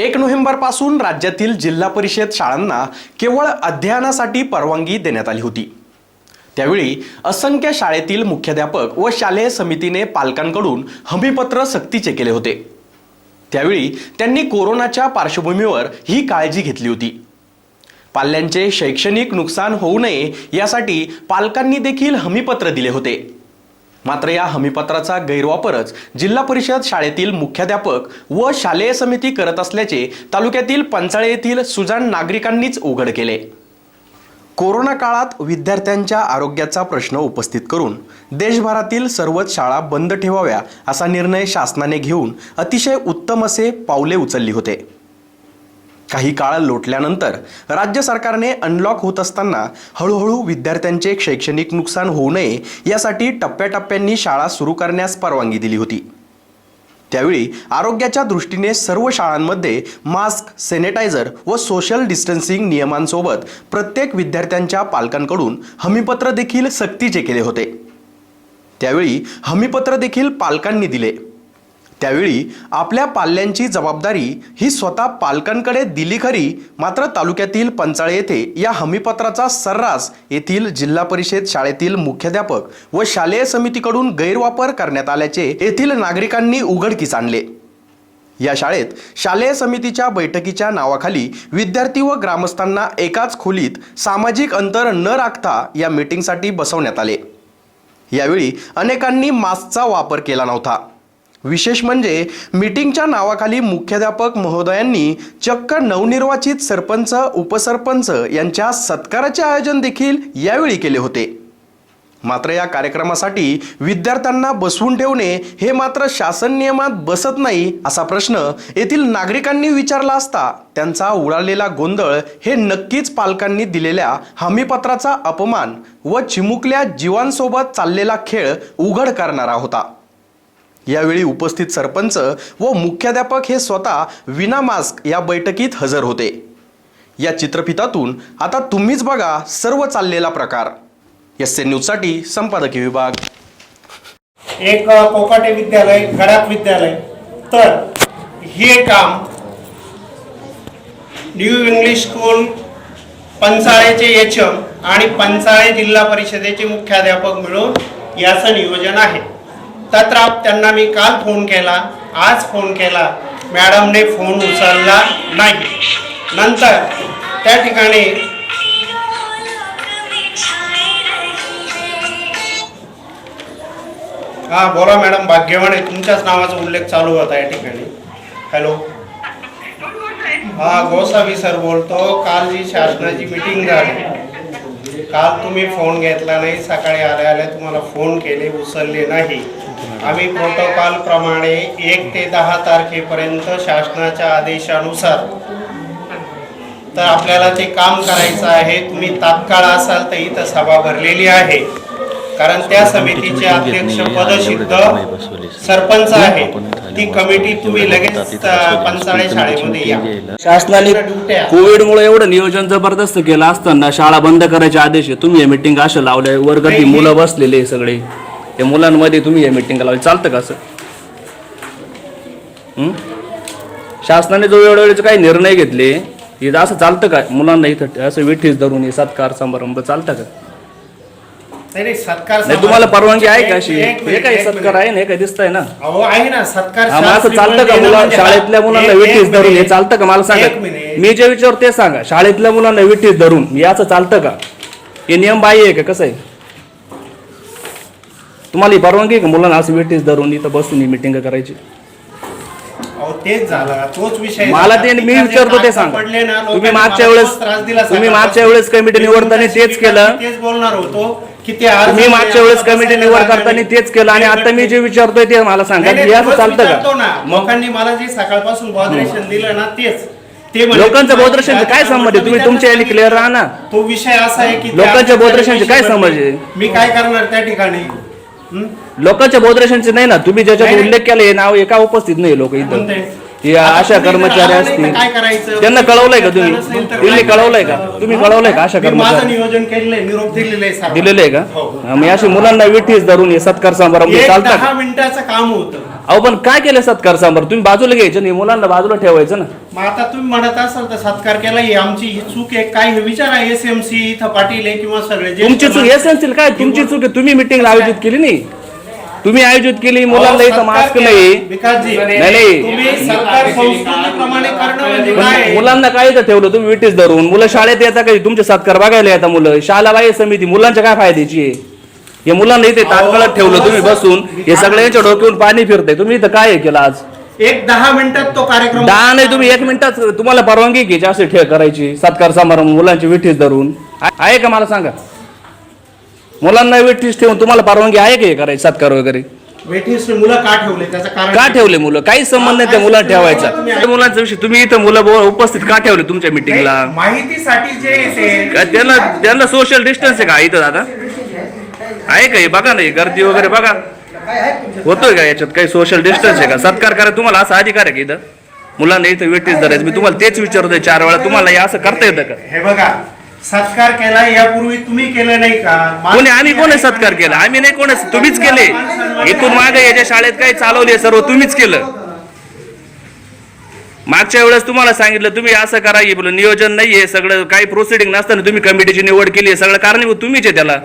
एक नोव्हेंबरपासून राज्यातील जिल्हा परिषद शाळांना केवळ अध्ययनासाठी परवानगी देण्यात आली होती. त्यावेळी असंख्य शाळेतील मुख्याध्यापक व शालेय समितीने पालकांकडून हमीपत्र सक्तीचे केले होते. त्यावेळी त्यांनी कोरोनाच्या पार्श्वभूमीवर ही काळजी घेतली होती. पाल्यांचे शैक्षणिक नुकसान होऊ नये यासाठी पालकांनी देखील हमीपत्र दिले होते. मात्र या हमीपत्राचा गैरवापरच जिल्हा परिषद शाळेतील मुख्याध्यापक व शालेय समिती करत असल्याचे तालुक्यातील पंचाळे येथील सुजाण नागरिकांनीच उघड केले. कोरोना काळात विद्यार्थ्यांच्या आरोग्याचा प्रश्न उपस्थित करून देशभरातील सर्वच शाळा बंद ठेवाव्या असा निर्णय शासनाने घेऊन अतिशय उत्तम असे पावले उचलली होते. काही काळ लोटल्यानंतर राज्य सरकारने अनलॉक होत असताना हळूहळू विद्यार्थ्यांचे शैक्षणिक नुकसान होऊ नये यासाठी टप्प्याटप्प्यांनी शाळा सुरू करण्यास परवानगी दिली होती. त्यावेळी आरोग्याच्या दृष्टीने सर्व शाळांमध्ये मास्क सॅनिटायझर व सोशल डिस्टन्सिंग नियमांसोबत प्रत्येक विद्यार्थ्यांच्या पालकांकडून हमीपत्र देखील सक्तीचे केले होते. त्यावेळी हमीपत्र देखील पालकांनी दिले. त्यावेळी आपल्या पाल्यांची जबाबदारी ही स्वतः पालकांकडे दिली खरी. मात्र तालुक्यातील पंचाळे येथे या हमीपत्राचा सर्रास येथील जिल्हा परिषद शाळेतील मुख्याध्यापक व शालेय समितीकडून गैरवापर करण्यात आल्याचे येथील नागरिकांनी उघडकीस आणले. या शाळेत शालेय समितीच्या बैठकीच्या नावाखाली विद्यार्थी व ग्रामस्थांना एकाच खोलीत सामाजिक अंतर न राखता या मीटिंगसाठी बसवण्यात आले. यावेळी अनेकांनी मास्कचा वापर केला नव्हता. विशेष म्हणजे मीटिंगच्या नावाखाली मुख्याध्यापक महोदयांनी चक्क नवनिर्वाचित सरपंच उपसरपंच यांच्या सत्काराचे आयोजन देखील यावेळी केले होते. मात्र या कार्यक्रमासाठी विद्यार्थ्यांना बसवून ठेवणे हे मात्र शासन नियमात बसत नाही असा प्रश्न येथील नागरिकांनी विचारला असता त्यांचा उडालेला गोंधळ हे नक्कीच पालकांनी दिलेल्या हमीपत्राचा अपमान व चिमुकल्या जीवांसोबत चाललेला खेळ उघड करणारा होता. यावेळी उपस्थित सरपंच व मुख्याध्यापक हे स्वतः विना मास्क या बैठकीत हजर होते. या चित्रफितातून आता तुम्हीच बघा सर्व चाललेला प्रकार. एस एन न्यूजसाठी संपादकीय विभाग. एक कोकाटे विद्यालय गडाप विद्यालय. तर हे काम न्यू इंग्लिश स्कूल पंचाळेचे एच एम आणि पंचाळे जिल्हा परिषदेचे मुख्याध्यापक मिळून याचं नियोजन आहे. तत्राप त्यांना मी काल फोन केला आज फोन केला. मॅडमने फोन उचलला नाही. नंतर त्या ठिकाणी हा बोला मॅडम भाग्यवान आहे. तुमच्याच नावाचा उल्लेख चालू होता या ठिकाणी. हॅलो. हा गोसावी सर बोलतो. काल जी शासनाची मीटिंग झाली. काल तुम्ही फोन घेतला नाही. सकाळी आल्या आल्या तुम्हाला फोन केले उचलले नाही. आम्ही प्रोटोकॉल प्रमाणे एक ते दहा तारखेपर्यंत शासनाच्या आदेशानुसार तर आपल्याला ते काम करायचं आहे. तुम्ही तात्काळ असाल तर इथं सभा भरलेली आहे. कारण त्या समितीचे अध्यक्ष पदसिद्ध सरपंच आहे. ती कमिटी तुम्ही लगेच पंचाळे शाळेमध्ये या. शासनाने. कोविडमुळे एवढं नियोजन जबरदस्त केलं असताना शाळा बंद करायचे आदेश आहे तुम्ही मिटिंग अशा लावलंय. वर्गात ही मुलं बसलेले सगळे. त्या मुलांमध्ये तुम्ही हे मिटिंग लावली चालतं का असं? शासनाने जो वेळोवेळीचे काही निर्णय घेतले हे असं चालतं का? मुलांना इथं असं विठीस धरून हे सत्कार समारंभ चालतं का? नाही सत्कार तुम्हाला परवानगी आहे का अशी? हे काही सत्कार. आहे ना? काही दिसतंय ना? अहो आहे ना सत्कार हा, मग असं चालतं का मुला देणं शाळेतल्या मुलांना विठीस धरून हे. चालतं का? मला सांगा. मी जे विचार ते सांगा. शाळेतल्या मुलांना विठीस धरून हे असं चालतं का? हे नियम बाह्य आहे का? कसं आहे? तुम्हाला ही परवानगी आहे का मुलांना असं विठीस धरून इथं बसून ही मिटिंग करायची अहो तेच झाला तोच विषय मला. ते मी विचारतो ते सांगा पडले ना, तुम्ही मागच्या वेळेस त्रास दिला तुम्ही. मागच्या वेळेस कमिटी मी निवडताना तेच केलं तेच बोलणार होतो की ते तुम्ही मागच्या वेळेस कमिटी निवड करताना. तेच केलं आणि आता मी जे विचारतोय ते मला सांगा हे असं चालतं. का लोकांनी मला जे सकाळपासून बॉदरेशन दिलं ना तेच ते म्हणे- लोकांचं बोधरेशनचं काय संबंध आहे? तुम्ही तुमच्या याने clear राहा ना. तो विषय असा आहे की लोकांच्या बोधरेशनचे काय समज आहे? मी काय करणार त्या ठिकाणी लोकांच्या बोधरेशनचे नाही ना तुम्ही ज्याच्यात. उल्लेख केला हे नाव एका उपस्थित नाही लोक इथं? हे जर कर्मचारी असतील काय करायचं? त्यांना कळवलंय का तुम्ही काय कळवलंय का? तुम्ही कळवलंय का मी माझं कर्मचारी नियोजन केलेलं निरोप दिलेलं आहे. दिलेले आहे हो. का मी अशी मुलांना विठीस धरून हे सत्कार समारंभ एक चालतात दहा मिनिटाचं काम होतं अहो पण काय केलं सत्कार सांबार तुम्ही बाजूला घ्यायचं नाही मुलांना बाजूला ठेवायचं ना. मग आता तुम्ही म्हणत असाल तर सत्कार केला ही आमची ही चूक आहे. काय हे विचार आहे एस एम सी इथं पाटील आहे किंवा सगळे तुमची चूक नसेल काय? तुमची चूक आहे तुम्ही मिटिंग आयोजित केली नाही. तुम्ही आयोजित केली मुलांना इथं मास्क नाही. विकासजी नाही, नाही. तुम्ही सरकार संस्कृतीप्रमाणे करणं म्हणजे काय? आहे? मुलांना काय इथं ठेवलं तुम्ही? विटीस धरून. मुलं शाळेत येता काही तुमचे सत्कार बघायला येतात मुलं. शाळा बाह्य समिती मुलांच्या काय फायद्याची आहे? हे मुलांना इथे तात्काळात ठेवलं तुम्ही बसून. हे सगळ्यांच्या डोक्यावरून पाणी फिरतंय. तुम्ही इथं काय हे केलं आज? एक दहा मिनिटात तो कार्यक्रम दहा नाही तुम्ही एक मिनिटात तुम्हाला परवानगी घ्यायची असे ठेव करायची. सत्कार समारंभ मुलांची विठीस धरून. आहे का मला सांगा? मुलांना विठीस ठेवून तुम्हाला परवानगी आहे का हे करायची सत्कार वगैरे? वेटीस मुलं का ठेवले? त्याचं कारण का ठेवले मुलं? काही संबंध नाही त्या मुलांना ठेवायचा. त्या मुलांचा विषय तुम्ही इथं मुलं उपस्थित का ठेवले तुमच्या मिटिंगला माहितीसाठी जे त्यांना त्यांना सोशल डिस्टन्स आहे का इथं दादा? आहे का हे? बघा ना हे गर्दी वगैरे बघा. होतोय का याच्यात काही सोशल डिस्टन्स आहे का? सत्कार करा तुम्हाला असा अधिकार आहे का इथं? मुलांना इथं वेटीस धरायचं. मी तुम्हाला तेच विचारतोय चार वेळा. तुम्हाला हे असं करता येतं का? हे बघा सत्कार केला यापूर्वी तुम्ही केलं नाही का? कोणी आम्ही कोणी सत्कार केला? आम्ही नाही कोणी तुम्हीच केले. इथून मागे याच्या शाळेत काही चालवले सर्व तुम्हीच केलं. मागच्या वेळेस तुम्हाला सांगितलं तुम्ही असं करा. हे बोललं नियोजन नाहीये सगळं काही प्रोसिडिंग नसताना तुम्ही कमिटीची निवड केली आहे सगळं कारणीभूत तुम्हीच आहे त्याला?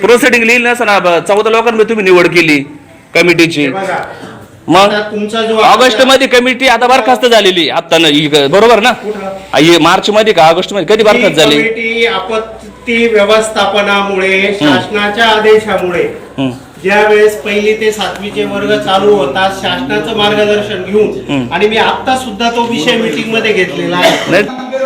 प्रोसिडिंग लिहिली नसताना चौदा लोकांमध्ये तुम्ही निवड केली कमिटीची मग आता तुमचा जो ऑगस्टमध्ये कमिटी आता बरखास्त झालेली आता बरोबर ना? मार्च मध्ये का ऑगस्टमध्ये कधी बरखास्त झाली? आपत्ती व्यवस्थापनामुळे शासनाच्या आदेशामुळे हं. ज्या वेळेस पहिली ते सातवीचे वर्ग चालू होतात शासनाचं मार्गदर्शन घेऊन आणि मी आता सुद्धा तो विषय मीटिंगमध्ये घेतलेला आहे. नाही.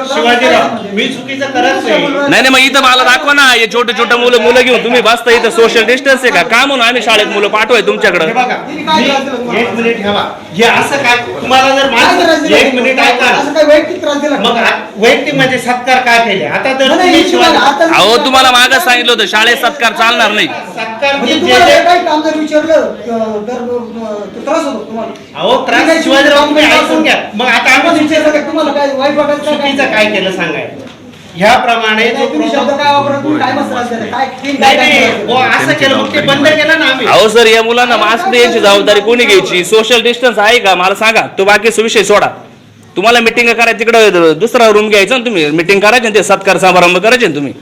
शिवाजीराव मी चुकीचं करत नाही. नाही नाही मग इथं मला दाखवा ना. हे छोटे छोटे मुलं मुलं घेऊन तुम्ही बसता इथं सोशल डिस्टन्स आहे का? का म्हणून आम्ही शाळेत मुलं पाठवाय तुमच्याकडे? हे बघा मी- एक मिनिट ठेवा. हे असं काय तुम्हाला जर माहिती एक मिनिट ऐका असं ना. काही वैयक्तिक त्रास दिला मग आ- वैयक्तिक म्हणजे सत्कार काय केले? आता जर तुम्ही शिवाजी- अहो तुम्हाला मागं सांगितलं होतं शाळेत सत्कार चालणार नाही. म्हणजे जे- तुम्हाला जे- काही काम जर विचारलं अं, तर अं, तो त्रास होतो तुम्हाला. अहो त्रास शिवाजीराव तुम्ही ऐकून घ्या. मग आता आपण आपण विचारलं का तुम्हाला काय वाईट वाटत काय- चुकीचं काय केलं सांगायचं ह्याप्रमाणे जो नाही, तुम्ही शब्द काय वापरत तुम्ही काय मस्त त्रास दिला काय तीन काय नाही काय नाही त्रास हो? असं केलं. मग ते बंद केलं ना आम्ही. अहो सर या मुलांना मास्क द्यायची जबाबदारी कोणी घ्यायची? सोशल डिस्टन्स आहे का? मला सांगा. तो बाकीचा विषय सोडा. तुम्हाला मिटिंग करायची तिकडे दुसरा रूम घ्यायचा ना तुम्ही. मिटिंग करायची ना ते सत्कार समारंभ करायचे ना तुम्ही.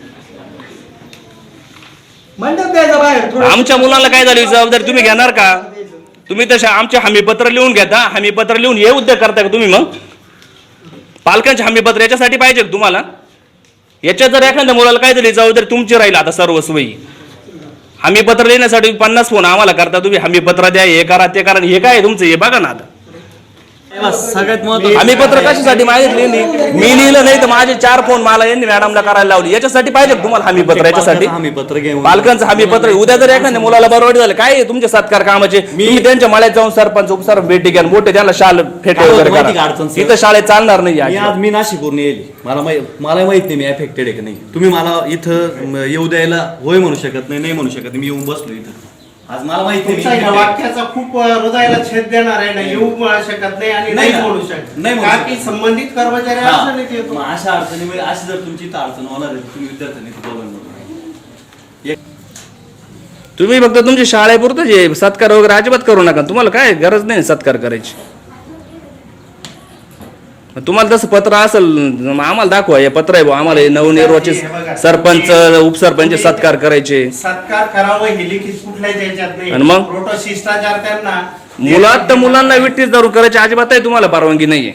मंडप द्यायचा बाहेर थोडं- आमच्या मुलांना काय झाली जबाबदारी तुम्ही घेणार का? तुम्ही तशा आमचे हमीपत्र लिहून घेता हमीपत्र लिहून हे उद्योग करता का तुम्ही मग? पालकांचे हमीपत्र याच्यासाठी पाहिजे का तुम्हाला? याच्यात जर एखाद्या मुलाला काय झाली जबाबदारी तुमची राहील आता सर्वस्वही हमीपत्र लिहिण्यासाठी पन्नास फोन आम्हाला करता तुम्ही हमीपत्र द्या हे करा ते करा हे काय आहे तुमचं? हे बघा ना आता. सगळ्यात महत्वाचं हमीपत्र कशासाठी मागितले मी मी लिहिलं नाही तर माझे चार फोन मला यांनी मॅडमला करायला लावली. याच्यासाठी पाहिजे का तुम्हाला हमीपत्र याच्यासाठी? हमी पत्र घेऊन पालकांचं हमी पत्र. उद्या जर एखाद्या मुलाला बरोबर झालं काय आहे तुमचे सत्कार कामाचे? तुम्ही त्यांच्या मळ्यात जाऊन सरपंच उपसरपंच भेटी घ्या मोठे त्यांना शाल फेटे काय होतं वगैरे माहिती करा. का अडचण, सर? इथं शाळेत चालणार नाही मी आज. मी नाशिकवरून येईल. मला माहि- मला माहीत नाही मी अफेक्टेड आहे की नाही. तुम्ही मला इथं म, येऊ द्यायला होय म्हणू शकत नाही नाही म्हणू शकत नाही. मी येऊन बसलो इथं. आज मला माहिती तुमच्या नाही वाक्याचा खूप हृदयाला छेद देणार आहे ना येऊ म्हणू शकत नाही आणि नाही नाही ना. म्हणू शकत नाही म्हणू का शकत. की संबंधित कर्मचारी हा. अडचणीत येतो मग अशा अडचणीमुळे अशी जर तुमची इथं अडचण होणार आहे तुम्ही विद्यार्थ्यांनी इथं बोलवून बोलवा. तुम्ही फक्त तुमच्या शाळेपुरतं जे सत्कार वगैरे अजिबात करू नका तुम्हाला काय गरज नाही सत्कार करायची तुम्हाला तसं पत्र असेल मग आम्हाला दाखवा हे पत्र आहे बुवा, आम्हाला हे नवनिर्वाचित हे बघा. सरपंच उपसरपंच सत्कार करायचे सत्कार करावं हे लिखित कुठल्याच याच्यात नाही आणि मग? प्रोटो शिष्टाचार त्यांना मुलात तर मुलांना विठ्ठीच धरून करायची अजिबातही तुम्हाला परवानगी नाहीये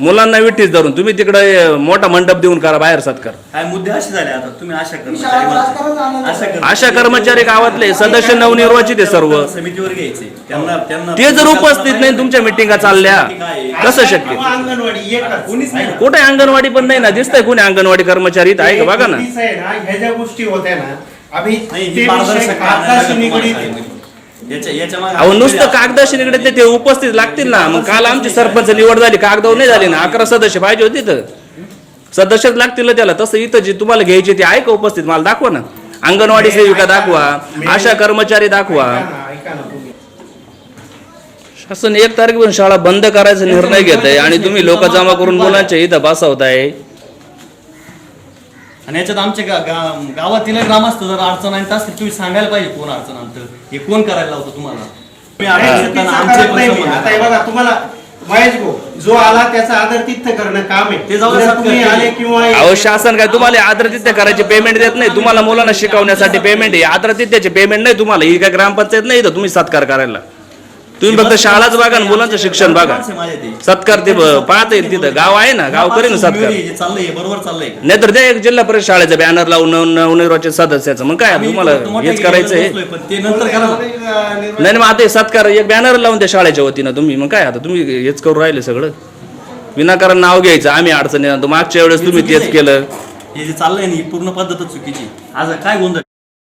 मुलांना विठ्ठीच धरून तुम्ही तिकडे मोठा मंडप देऊन करा बाहेर सत्कार. काय मुद्दे असे झाले आता? तुम्ही आशा कर्मचारी. आशा गावातले सदस्य नवनिर्वाचित आहे सर्व. समितीवर घ्यायचे. त्यांना त्यांना ते जर उपस्थित नाही तुमच्या मिटिंगा चालल्या कसं शक्य? किंवा अंगणवाडी एकच कोणीच नाही. कुठे अंगणवाडी पण नाही ना? दिसतंय कोणी अंगणवाडी कर्मचारी इथं? आहे का? बघा ना. चुकीचं आहे ना ह्या ज्या गोष्टी होत्या ना अभि नाही ते विषय निगडीत सांगितलं. याच्या याच्या मागे अहो नुसतं कागदाशी निगडीत ते- ते उपस्थित लागतील ना. मग काल आमची सरपंच निवड झाली कागदावर नाही झाली ना. अकरा सदस्य पाहिजे होते तर सदस्यच लागतील त्याला. तसं इथं जे तुम्हाला घ्यायचे ते आहे का उपस्थित. मला दाखवा ना. अंगणवाडी सेविका दाखवा. आशा कर्मचारी दाखवा. शासन एक तारखेपासून शाळा बंद करायचा निर्णय घेत आहे आणि तुम्ही लोक जमा करून मुलांच्या इथं बसवताय. आणि याच्यात आमच्या गा- गा- गावातील ग्रामस्थ जर अडचण आणत असतील तुम्ही सांगायला पाहिजे कोण अडचण आणतं? हे कोण करायला लावतं तुम्हाला? तुम्ही आदेश देताना आमचे करत पण नाही मी. संबंध आता हे बघा तुम्हाला महेश भाऊ जो आला त्याचा आदर तिथ्य करणं काम आहे. ते जाऊ द्या, जर तुम्ही. आले किंवा अहो शासन काय तुम्हाला आदरातिथ्य करायचे पेमेंट देत नाही. तुम्हाला मुलांना शिकवण्यासाठी पेमेंट आहे. आदरातिथ्याचे पेमेंट नाही तुम्हाला. ही काय ग्रामपंचायत नाही इथं तुम्ही सत्कार करायला. तुम्ही फक्त शाळाच बघा आणि मुलांचं शिक्षण बघा. सत्कार ते पाहता येईल तिथं. गाव आहे ना? गाव करेन सत्कार. चाललंय बरोबर चाललंय नाही तर ते एक जिल्हा परिषद शाळेचं बॅनर लावून नव- नवनिर्वाचित सदस्याचं. मग काय? तुम्हाला हेच करायचंय करा ना. नाही नाही, मग आता सत्कार एक बॅनर लावून त्या शाळेच्या वतीनं तुम्ही. मग काय? आता तुम्ही हेच करून राहिले सगळं. विनाकारण नाव घ्यायचं. आम्ही अडचणी मागच्या वेळेस तुम्ही तेच केलं. हे जे चाललंय ना ही पूर्ण पद्धतच चुकीची. आज काय गोंधळ?